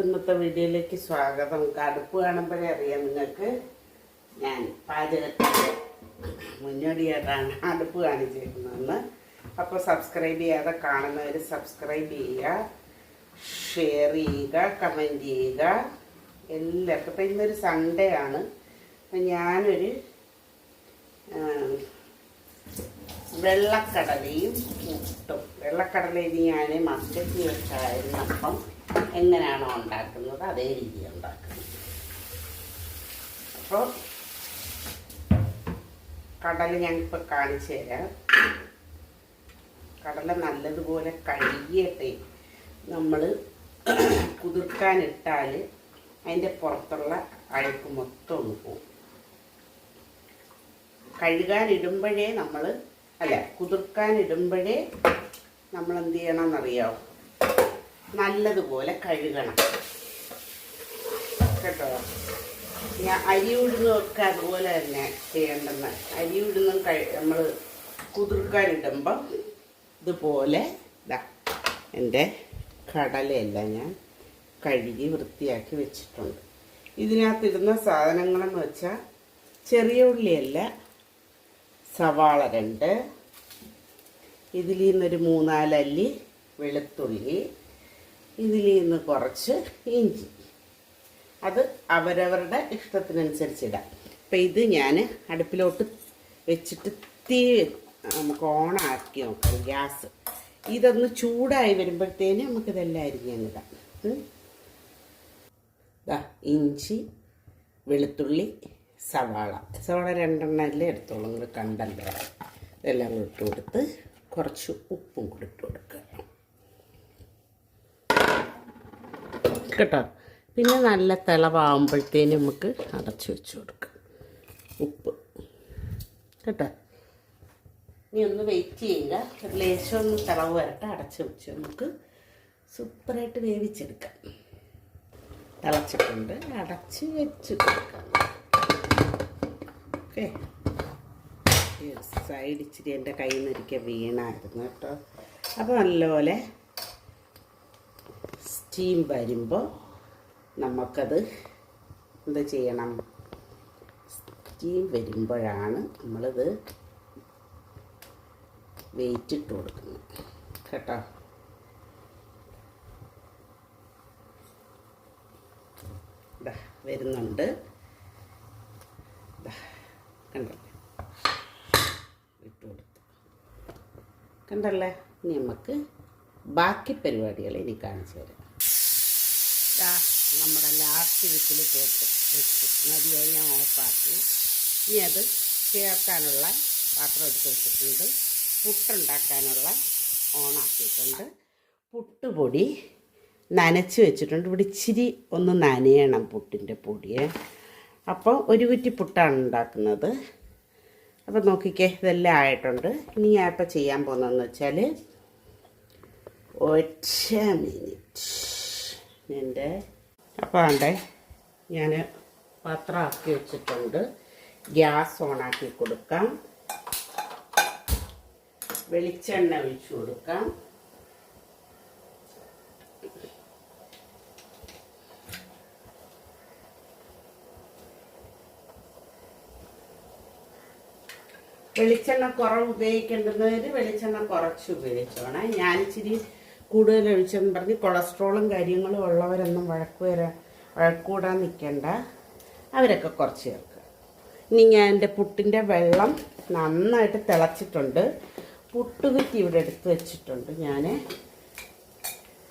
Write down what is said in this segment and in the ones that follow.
ഇന്നത്തെ വീഡിയോയിലേക്ക് സ്വാഗതം. കടുപ്പ് കാണുമ്പോഴേ അറിയാം നിങ്ങൾക്ക്. ഞാൻ പാചകത്തിന്റെ മുന്നോടിയായിട്ടാണ് അടുപ്പ് കാണിച്ചിരിക്കുന്നതെന്ന്. അപ്പോൾ സബ്സ്ക്രൈബ് ചെയ്യാതെ കാണുന്നവർ സബ്സ്ക്രൈബ് ചെയ്യുക ഷെയർ ചെയ്യുക കമന്റ് ചെയ്യുക. എല്ലാവർക്കും ഇപ്പം ഇന്നൊരു സൺഡേ ആണ്. അപ്പം ഞാനൊരു വെള്ളക്കടലയും പുട്ടും വെള്ളക്കടലയിൽ ഞാൻ മസ്കറ്റി വെച്ചായിരുന്നു അപ്പം എങ്ങനെയാണോ ഉണ്ടാക്കുന്നത് അതേ രീതി ഉണ്ടാക്കുന്നത്. അപ്പോൾ കടല ഞാനിപ്പോൾ കാണിച്ചു തരാം. കടല നല്ലതുപോലെ കഴുകിയിട്ട് നമ്മൾ കുതിർക്കാനിട്ടാൽ അതിന്റെ പുറത്തുള്ള അഴുക്ക് മൊത്തം ഒന്ന് പോകും കഴുകാനിടുമ്പോഴേ നമ്മൾ അല്ല കുതിർക്കാനിടുമ്പോഴേ നമ്മൾ എന്ത് ചെയ്യണമെന്നറിയാമോ നല്ലതുപോലെ കഴുകണം. കേട്ടോ? ഞാൻ അരി ഉഴുന്നൊക്കെ അതുപോലെ തന്നെ ചെയ്യേണ്ടെന്ന്. അരി ഉഴുന്നും കഴി നമ്മൾ കുതിർക്കാനിടുമ്പം ഇതുപോലെ ഇതാ എന്റെ കടലയെല്ലാം ഞാൻ കഴുകി വൃത്തിയാക്കി വെച്ചിട്ടുണ്ട്. ഇതിനകത്തിടുന്ന സാധനങ്ങളെന്ന് വെച്ചാൽ ചെറിയ ഉള്ളിയല്ല സവാള രണ്ട് ഇതിൽ നിന്നൊരു മൂന്നാലല്ലി വെളുത്തുള്ളി ഇതിൽ നിന്ന് കുറച്ച് ഇഞ്ചി. അത് അവരവരുടെ ഇഷ്ടത്തിനനുസരിച്ചിടാം. അപ്പം ഇത് ഞാൻ അടുപ്പിലോട്ട് വെച്ചിട്ട് തീ നമുക്ക് ഓണാക്കി നോക്കാം ഗ്യാസ്. ഇതൊന്ന് ചൂടായി വരുമ്പോഴത്തേന് നമുക്കിതെല്ലാം അരിഞ്ഞിടാം. ദാ ഇഞ്ചി വെളുത്തുള്ളി സവാള. സവാള രണ്ടെണ്ണല്ലേ എടുത്തോളൂ നിങ്ങൾ കണ്ടല്ലോ. ഇതെല്ലാം കൂടി ഇട്ട് കുറച്ച് ഉപ്പും കൂടി ഇട്ട് കൊടുക്കുക. കേട്ടോ. പിന്നെ നല്ല തിളവാകുമ്പോഴത്തേനും നമുക്ക് അടച്ചു വെച്ച് കൊടുക്കാം. ഉപ്പ്. കേട്ടോ? ഇനി ഒന്ന് വെയിറ്റ് ചെയ്യുക ലേശം ഒന്ന് തിളവ് വരട്ടെ. അടച്ച് വെച്ച് നമുക്ക് സൂപ്പറായിട്ട് വേവിച്ചെടുക്കാം. തിളച്ചിട്ടുണ്ട്. അടച്ച് വെച്ച് കൊടുക്കാം. ഓക്കെ സൈഡ് ഇച്ചിരി എന്റെ കയ്യിൽ നിന്ന് ഒരിക്കൽ വീണായിരുന്നു കേട്ടോ. അപ്പോൾ നല്ലപോലെ സ്റ്റീം വരുമ്പോൾ നമുക്കത് എന്ത് ചെയ്യണം? സ്റ്റീം വരുമ്പോഴാണ് നമ്മളിത് വെയിറ്റ് ഇട്ട് കൊടുക്കുന്നത്. കേട്ടോ? വരുന്നുണ്ട്. കണ്ടല്ലേ ഇട്ട് കൊടുത്തു. കണ്ടല്ലേ? ഇനി നമുക്ക് ബാക്കി പരിപാടികൾ ഇനി കാണിച്ചു തരാം. നമ്മുടെ ലാസ്റ്റ് വിസിൽ കേട്ട് വെച്ചു. മതിയായി ഞാൻ ഓഫാക്കി. ഇനി അത് ചേർക്കാനുള്ള പാത്രം എടുത്ത് വെച്ചിട്ടുണ്ട്. പുട്ടുണ്ടാക്കാനുള്ള ഓണാക്കിയിട്ടുണ്ട്. പുട്ടുപൊടി നനച്ച് വെച്ചിട്ടുണ്ട്. ഇവിടെ ഇച്ചിരി ഒന്ന് നനയണം പുട്ടിന്റെ പൊടിയെ. അപ്പോൾ ഒരു കുറ്റി പുട്ടാണ് ഉണ്ടാക്കുന്നത്. അപ്പോൾ നോക്കിക്കേ ഇതെല്ലാം ആയിട്ടുണ്ട്. ഇനി ഞാൻ ഇപ്പോൾ ചെയ്യാൻ പോകുന്നതെന്ന് വെച്ചാൽ ഒറ്റ മിനിറ്റ്. എന്റെ അപ്പോൾ ആണ്ടേ ഞാൻ പാത്രമാക്കി വെച്ചിട്ടുണ്ട്. ഗ്യാസ് ഓണാക്കി കൊടുക്കാം. വെളിച്ചെണ്ണ ഒഴിച്ചു കൊടുക്കാം. വെളിച്ചെണ്ണ കുറവ് ഉപയോഗിക്കേണ്ടുന്നവർ വെളിച്ചെണ്ണ കുറച്ച് ഉപയോഗിച്ചോണേ. ഞാൻ ഇച്ചിരി കൂടുതൽ ഒഴിച്ചെന്ന് പറഞ്ഞ് കൊളസ്ട്രോളും കാര്യങ്ങളും ഉള്ളവരൊന്നും വഴക്ക് വരാൻ വഴക്കൂടാൻ നിൽക്കണ്ട അവരൊക്കെ കുറച്ച് ചേർക്കുക ഇനി ഞാൻ എന്റെ പുട്ടിന്റെ വെള്ളം നന്നായിട്ട് തിളച്ചിട്ടുണ്ട്. പുട്ടുകുറ്റി ഇവിടെ എടുത്ത് വെച്ചിട്ടുണ്ട് ഞാൻ.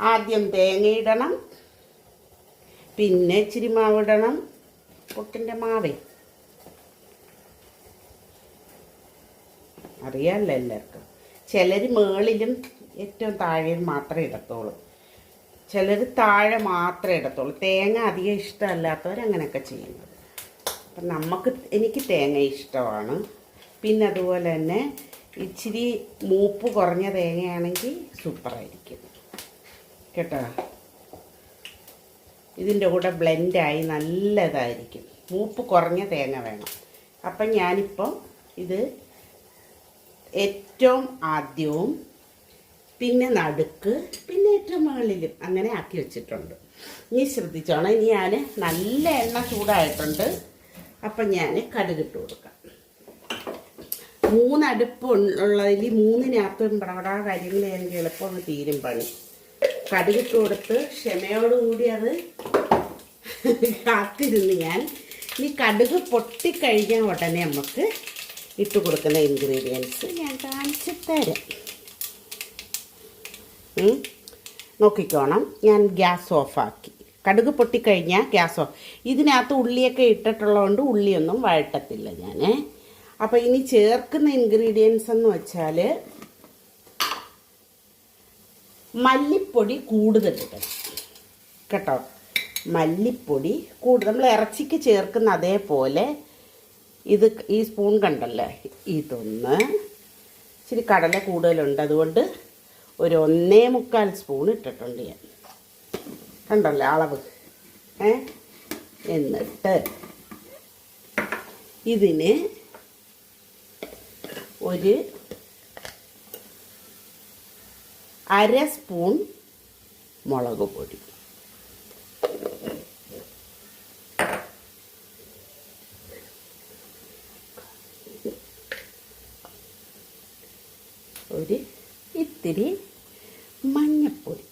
ആദ്യം തേങ്ങയിടണം പിന്നെ ഇച്ചിരി മാവിടണം പുട്ടിന്റെ മാവേ. അറിയാമല്ലോ എല്ലാവർക്കും. ചിലർ മേളിലും ഏറ്റവും താഴെ മാത്രമേ ഇടത്തുള്ളൂ. ചിലർ താഴെ മാത്രമേ ഇടത്തുള്ളൂ. തേങ്ങ അധികം ഇഷ്ടമല്ലാത്തവർ അങ്ങനെയൊക്കെ ചെയ്യുന്നത്. അപ്പം നമുക്ക് എനിക്ക് തേങ്ങ ഇഷ്ടമാണ്. പിന്നെ അതുപോലെ തന്നെ ഇച്ചിരി മൂപ്പ് കുറഞ്ഞ തേങ്ങയാണെങ്കിൽ സൂപ്പറായിരിക്കും. കേട്ടോ? ഇതിന്റെ കൂടെ ബ്ലെൻഡായി നല്ലതായിരിക്കും. മൂപ്പ് കുറഞ്ഞ തേങ്ങ വേണം. അപ്പം ഞാനിപ്പം ഇത് ഏറ്റവും ആദ്യവും പിന്നെ നടുക്ക് പിന്നെ ഏറ്റവും മുകളിലും അങ്ങനെ ആക്കി വെച്ചിട്ടുണ്ട്. ഇനി ശ്രദ്ധിച്ചോണം. ഇനി ഞാൻ നല്ല എണ്ണ ചൂടായിട്ടുണ്ട്. അപ്പം ഞാൻ കടുകിട്ട് കൊടുക്കാം. മൂന്നടുപ്പ് ഉള്ളതിൽ മൂന്നിനകത്തും പടപടാ കാര്യങ്ങൾ എനിക്ക് എളുപ്പം തീരും പണി. കടുകിട്ട് കൊടുത്ത് ക്ഷമയോടുകൂടി അത് കാത്തിരുന്ന് ഞാൻ ഈ കടുക് പൊട്ടിക്കഴിഞ്ഞാൽ ഉടനെ നമുക്ക് ഇട്ട് കൊടുക്കുന്ന ഇൻഗ്രീഡിയൻസ് ഞാൻ കാണിച്ചു തരാം. നോക്കിക്കോണം. ഞാൻ ഗ്യാസ് ഓഫാക്കി. കടുക് പൊട്ടിക്കഴിഞ്ഞാൽ ഗ്യാസ് ഓഫ്. ഇതിനകത്ത് ഉള്ളിയൊക്കെ ഇട്ടിട്ടുള്ളതുകൊണ്ട് ഉള്ളിയൊന്നും വഴട്ടത്തില്ല ഞാൻ അപ്പോൾ ഇനി ചേർക്കുന്ന ഇൻഗ്രീഡിയൻസ് എന്ന് വെച്ചാൽ മല്ലിപ്പൊടി കൂടുതൽ ഇടണം. കേട്ടോ? മല്ലിപ്പൊടി കൂടുതൽ നമ്മൾ ഇറച്ചിക്ക് ചേർക്കുന്ന അതേപോലെ ഇത് ഈ സ്പൂൺ കണ്ടല്ലേ? ഇതൊന്ന്. ഇച്ചിരി കടല കൂടുതലുണ്ട്. അതുകൊണ്ട് ഒരു ഒന്നേ മുക്കാൽ സ്പൂൺ ഇട്ടിട്ടുണ്ട് ഞാൻ. കണ്ടല്ലേ അളവ്? ഏ? എന്നിട്ട് ഇതിന് ഒരു അര സ്പൂൺ മുളക് പൊടി. ഒരു ഇത്തിരി മഞ്ഞപ്പൊടി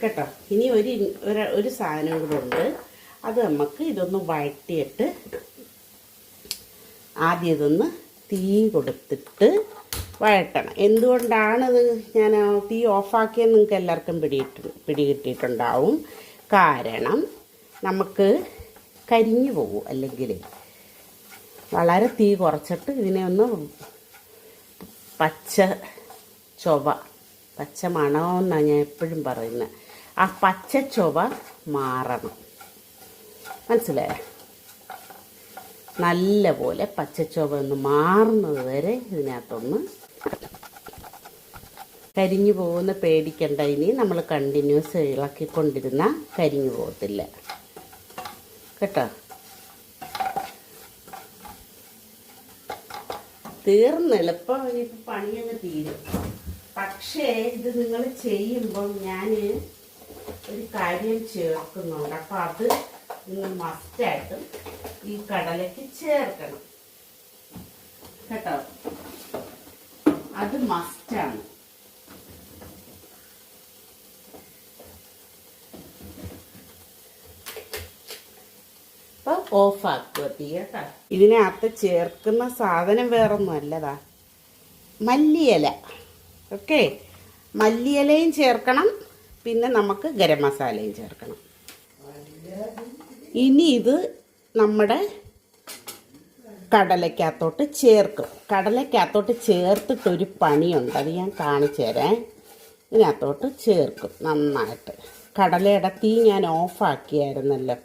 കേട്ടോ ഇനി ഒരു ഒരു- സാധനം കൂടെ ഉണ്ട്. അത് നമുക്ക് ഇതൊന്ന് വഴറ്റിയിട്ട് ആദ്യം ഇതൊന്ന് തീ കൊടുത്തിട്ട് വഴറ്റണം. എന്തുകൊണ്ടാണത് ഞാൻ തീ ഓഫാക്കിയത് നിങ്ങൾക്ക് എല്ലാവർക്കും പിടിയിട്ട് പിടികിട്ടിയിട്ടുണ്ടാവും. കാരണം നമുക്ക് കരിഞ്ഞു പോകും അല്ലെങ്കിൽ വളരെ തീ കുറച്ചിട്ട് ഇതിനെ ഒന്ന് പച്ച ചൊവ പച്ച മണമെന്നാണ് ഞാൻ എപ്പോഴും പറയുന്നത് ആ പച്ച ചൊവ മാറണം. മനസ്സിലായോ? നല്ല പോലെ പച്ചച്ചൊവ ഒന്ന് മാറുന്നത് വരെ ഇതിനകത്തൊന്ന് കരിഞ്ഞു പോകുന്ന പേടിക്കണ്ട. ഇനി നമ്മൾ കണ്ടിന്യൂസ് ഇളക്കിക്കൊണ്ടിരുന്ന കരിഞ്ഞു പോകത്തില്ല. കേട്ടോ? തീർന്ന് എളുപ്പം ഇനിയിപ്പോൾ പണിയങ്ങ് തീരും. പക്ഷേ ഇത് നിങ്ങൾ ചെയ്യുമ്പം ഞാൻ ഒരു കാര്യം ചേർക്കുന്നുണ്ട്. അപ്പം അത് നിങ്ങൾ മസ്റ്റായിട്ടും ഈ കടലയ്ക്ക് ചേർക്കണം. കേട്ടോ? അത് മസ്റ്റാണ് അപ്പോൾ കേട്ടോ. ഇതിനകത്ത് ചേർക്കുന്ന സാധനം വേറൊന്നും അല്ലതാ മല്ലിയില. ഓക്കെ മല്ലിയിലയും ചേർക്കണം. പിന്നെ നമുക്ക് ഗരം മസാലയും ചേർക്കണം. ഇനി ഇത് നമ്മുടെ കടലയ്ക്കകത്തോട്ട് ചേർക്കും. കടലയ്ക്കകത്തോട്ട് ചേർത്തിട്ടൊരു പണിയുണ്ട് അത് ഞാൻ കാണിച്ചു തരാം. ഇതിനകത്തോട്ട് ചേർക്കും നന്നായിട്ട്. കടലയുടെ തീ ഞാൻ ഓഫാക്കിയായിരുന്നല്ലോ.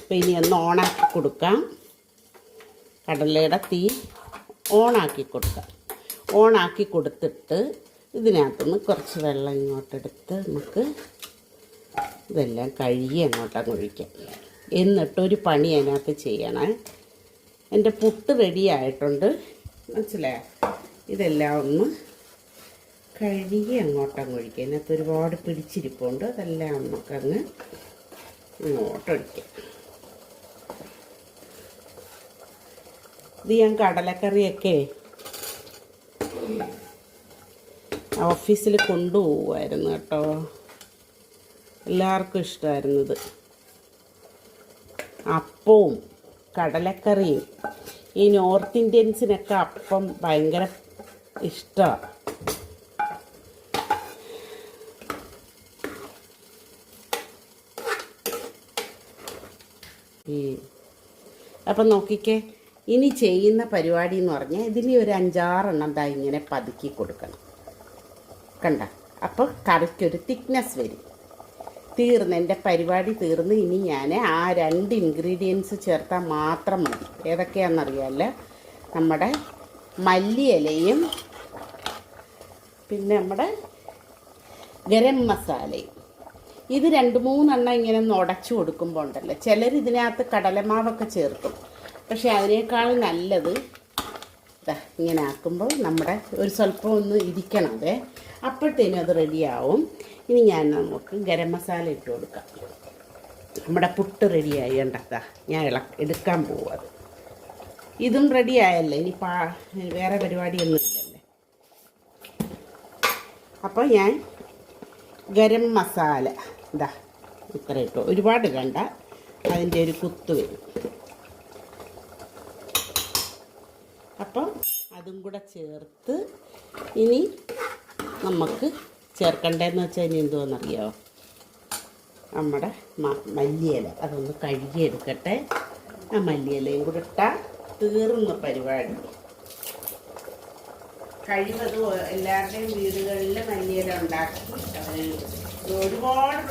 അപ്പോൾ ഇനി ഒന്ന് ഓണാക്കി കൊടുക്കാം. കടലയുടെ തീ ഓണാക്കി കൊടുക്കാം. ഓണാക്കി കൊടുത്തിട്ട് ഇതിനകത്തുനിന്ന് കുറച്ച് വെള്ളം ഇങ്ങോട്ടെടുത്ത് നമുക്ക് ഇതെല്ലാം കഴുകി അങ്ങോട്ടങ്ങ് ഒഴിക്കാം. എന്നിട്ടൊരു പണി അതിനകത്ത് ചെയ്യണേ. എന്റെ പുട്ട് റെഡിയായിട്ടുണ്ട് മനസ്സിലായോ? ഇതെല്ലാം ഒന്ന് കഴുകി അങ്ങോട്ടങ്ങ് ഒഴിക്കുക അതിനകത്ത് ഒരുപാട് പിടിച്ചിരിപ്പുണ്ട്. അതെല്ലാം നമുക്കങ്ങ് ഇങ്ങോട്ടൊഴിക്കാം. ഇത് ഞാൻ കടലക്കറിയൊക്കെ ഓഫീസിൽ കൊണ്ടുപോകുമായിരുന്നു കേട്ടോ. എല്ലാവർക്കും ഇഷ്ടമായിരുന്നത് അപ്പവും കടലക്കറിയും. ഈ നോർത്ത് ഇന്ത്യൻസിനൊക്കെ അപ്പം ഭയങ്കര ഇഷ്ടമാണ് അപ്പം നോക്കിക്കേ ഇനി ചെയ്യുന്ന പരിപാടി എന്ന് പറഞ്ഞാൽ ഇതിൽ ഒരു അഞ്ചാറെണ്ണം ദാ ഇങ്ങനെ പതുക്കി കൊടുക്കണം. കണ്ട. അപ്പോൾ കറിക്കൊരു തിക്നെസ് വരും. തീർന്ന് എന്റെ പരിപാടി തീർന്ന് ഇനി ഞാൻ ആ രണ്ട് ഇൻഗ്രീഡിയൻസ് ചേർത്താൽ മാത്രം മതി. ഏതൊക്കെയാണെന്നറിയാമല്ലോ? നമ്മുടെ മല്ലിയിലയും പിന്നെ നമ്മുടെ ഗരം മസാലയും. ഇത് രണ്ട് മൂന്നെണ്ണം ഇങ്ങനെ ഒന്ന് ഉടച്ചു കൊടുക്കുമ്പോൾ ഉണ്ടല്ലോ. ചിലർ ഇതിനകത്ത് കടലമാവൊക്കെ ചേർക്കും. പക്ഷെ അതിനേക്കാൾ നല്ലത് ഇങ്ങനെ ആക്കുമ്പോൾ നമ്മുടെ ഒരു സ്വല്പം ഒന്ന് ഇരിക്കണം അതെ അപ്പോഴത്തേനും അത് റെഡിയാവും. ഇനി ഞാൻ നമുക്ക് ഗരം മസാല ഇട്ട് കൊടുക്കാം. നമ്മുടെ പുട്ട് റെഡിയായി കണ്ടാ? ഞാൻ ഇള എടുക്കാൻ പോവും അത്. ഇതും റെഡിയായല്ലേ ഇനി പാ വേറെ പരിപാടിയൊന്നും ഇല്ലല്ലേ? അപ്പോൾ ഞാൻ ഗരം മസാല ഇതാ ഇത്ര ഇട്ടു. ഒരുപാട് കണ്ട അതിന്റെ ഒരു കുത്ത് വരും. അപ്പം അതും കൂടെ ചേർത്ത് ഇനി നമുക്ക് ചേർക്കണ്ടേന്ന് വെച്ചാൽ ഇനി എന്തുവാണെന്നറിയോ നമ്മുടെ മല്ലിയില. അതൊന്ന് കഴുകിയെടുക്കട്ടെ. ആ മല്ലിയിലയും കൂടെ ഇട്ടാൽ തീർന്ന പരിപാടി. കഴിവത് എല്ലാവരുടെയും വീടുകളിൽ മല്ലിയില ഉണ്ടാക്കി. ഒരുപാട്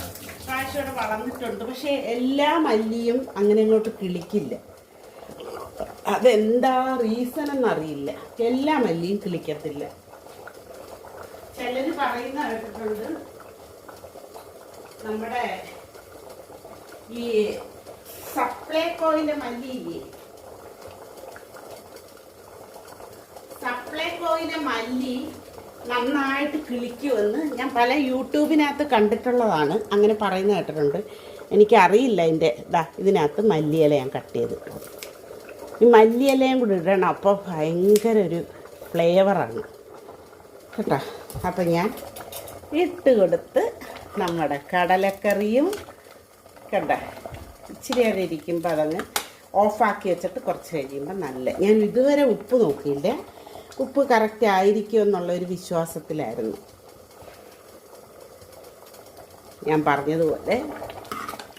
പ്രാവശ്യം വളർന്നിട്ടുണ്ട്. പക്ഷേ എല്ലാ മല്ലിയും അങ്ങനെ അങ്ങോട്ട് കിളിക്കില്ല. അതെന്താ റീസൺ എന്നറിയില്ല. എല്ലാ മല്ലിയും കിളിക്കത്തില്ല. ചിലര് പറയുന്ന കേട്ടിട്ടുണ്ട്. നമ്മുടെ ഈ സപ്ലൈകോയിലെ മല്ലിയില്ലേ സപ്ലൈകോയിലെ മല്ലി നന്നായിട്ട് കിളിക്കുമെന്ന് ഞാൻ പല യൂട്യൂബിനകത്ത് കണ്ടിട്ടുള്ളതാണ്. അങ്ങനെ പറയുന്ന കേട്ടിട്ടുണ്ട്. എനിക്കറിയില്ല എന്റെ ഇതാ ഇതിനകത്ത് മല്ലിയില ഞാൻ കട്ട് ചെയ്തിട്ടുണ്ട് ഈ മല്ലിയിലയും കൂടി ഇടണം. അപ്പോൾ ഭയങ്കര ഒരു ഫ്ലേവറാണ് കേട്ടോ? അപ്പം ഞാൻ ഇട്ട് കൊടുത്ത് നമ്മുടെ കടലക്കറിയും കണ്ട? ഇച്ചിരി അത് ഇരിക്കുമ്പോൾ അതങ്ങ് ഓഫാക്കി വെച്ചിട്ട് കുറച്ച് കഴിയുമ്പോൾ നല്ല. ഞാൻ ഇതുവരെ ഉപ്പ് നോക്കിയില്ല. ഉപ്പ് കറക്റ്റ് ആയിരിക്കും എന്നുള്ളൊരു വിശ്വാസത്തിലായിരുന്നു. ഞാൻ പറഞ്ഞതുപോലെ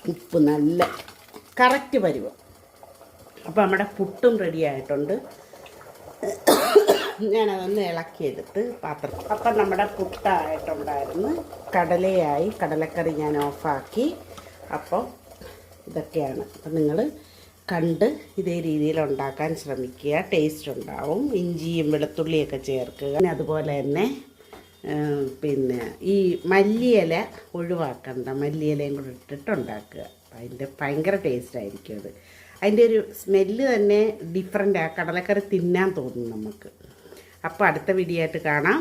ഉപ്പ് നല്ല കറക്റ്റ് പരുവം. അപ്പോൾ നമ്മുടെ പുട്ടും റെഡി ആയിട്ടുണ്ട്. ഞാനതൊന്ന് ഇളക്കിയെടുത്ത് പാത്രം അപ്പം നമ്മുടെ പുട്ടായിട്ടുണ്ടായിരുന്നു കടലയായി കടലക്കറി ഞാൻ ഓഫാക്കി. അപ്പോൾ ഇതൊക്കെയാണ്. അപ്പം നിങ്ങൾ കണ്ട് ഇതേ രീതിയിൽ ഉണ്ടാക്കാൻ ശ്രമിക്കുക. ടേസ്റ്റ് ഉണ്ടാവും. ഇഞ്ചിയും വെളുത്തുള്ളിയൊക്കെ ചേർക്കുക. പിന്നെ അതുപോലെ തന്നെ പിന്നെ ഈ മല്ലിയില ഒഴിവാക്കണ്ട. മല്ലിയിലയും കൂടെ ഇട്ടിട്ട് ഉണ്ടാക്കുക. അതിന്റെ ഭയങ്കര ടേസ്റ്റ് ആയിരിക്കും അത്. അതിന്റെ ഒരു സ്മെല്ല് തന്നെ ഡിഫറെന്റ് കടലക്കറി തിന്നാൻ തോന്നും നമുക്ക്. അപ്പോൾ അടുത്ത വീഡിയോ ആയിട്ട് കാണാം.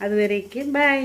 അതുവരേക്കും ബൈ